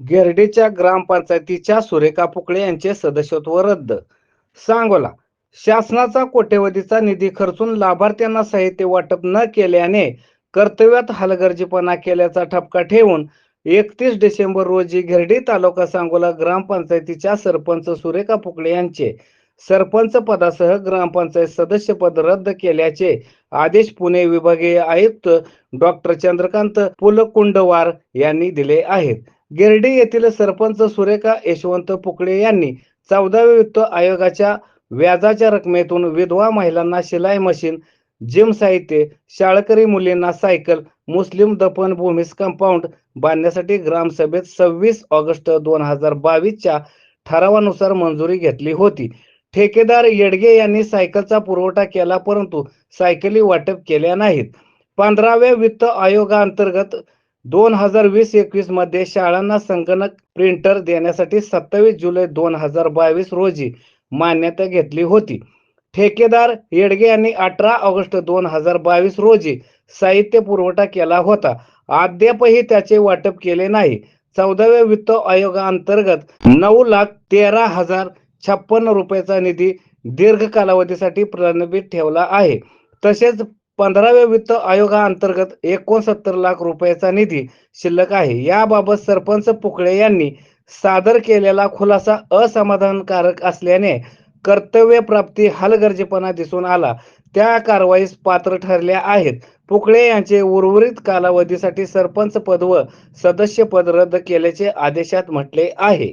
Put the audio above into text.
गिरडीच्या ग्रामपंचायतीच्या सुरेखा फुकळे यांचे सदस्यत्व रद्द. सांगोला शासनाचा कोट्यवधीचा निधी खर्चून लाभार्थ्यांना साहित्य वाटप न केल्याने कर्तव्यात हलगर्जीपणा केल्याचा ठपका ठेवून एकतीस डिसेंबर रोजी घेरडी तालुका सांगोला ग्रामपंचायतीच्या सरपंच सुरेखा फुकळे यांचे सरपंच पदासह ग्रामपंचायत सदस्यपद रद्द केल्याचे आदेश पुणे विभागीय आयुक्त डॉक्टर चंद्रकांत पुलकुंडवार यांनी दिले आहेत. गिरडी येथील सरपंच सुरेखा यशवंत पुकळे यांनी चौदाव्या वित्त आयोगाच्या व्याजाच्या रकमेतून विधवा महिलांना शिलाई मशीन जिम साहित्य शाळकरी मुलींना सायकल मुस्लिम दफन भूमीस कंपाऊंड बांधण्यासाठी ग्रामसभेत सव्वीस ऑगस्ट दोन हजार बावीसच्या ठरावानुसार मंजुरी घेतली होती. ठेकेदार येडगे यांनी सायकलचा पुरवठा केला परंतु सायकली वाटप केल्या नाहीत. पंधराव्या वित्त आयोगाअंतर्गत दोन हजार वीस एकवीसमध्ये शाळांना संगणक प्रिंटर देण्यासाठी सत्तावीस जुलै दोन हजार बावीस रोजी मान्यता घेतली होती. ठेकेदार येडगे यांनी अठरा ऑगस्ट दोन हजार बावीस रोजी साहित्य पुरवठा केला होता. अद्यापही त्याचे वाटप केले नाही. चौदाव्या वित्त आयोगाअंतर्गत नऊ लाख तेरा हजार छप्पन्न रुपयाचा निधी दीर्घ कालावधीसाठी प्रलंबित ठेवला आहे. तसेच पंधराव्या वित्त आयोगाअंतर्गत एकोणसत्तर लाख रुपयाचा निधी शिल्लक आहे. याबाबत सरपंच पुकळे यांनी सादर केलेला खुलासा असमाधानकारक असल्याने कर्तव्य प्राप्ती हलगर्जीपणा दिसून आला. त्या कारवाईस पात्र ठरल्या आहेत. पुकळे यांचे उर्वरित कालावधीसाठी सरपंच पद व सदस्य पद रद्द केल्याचे आदेशात म्हटले आहे.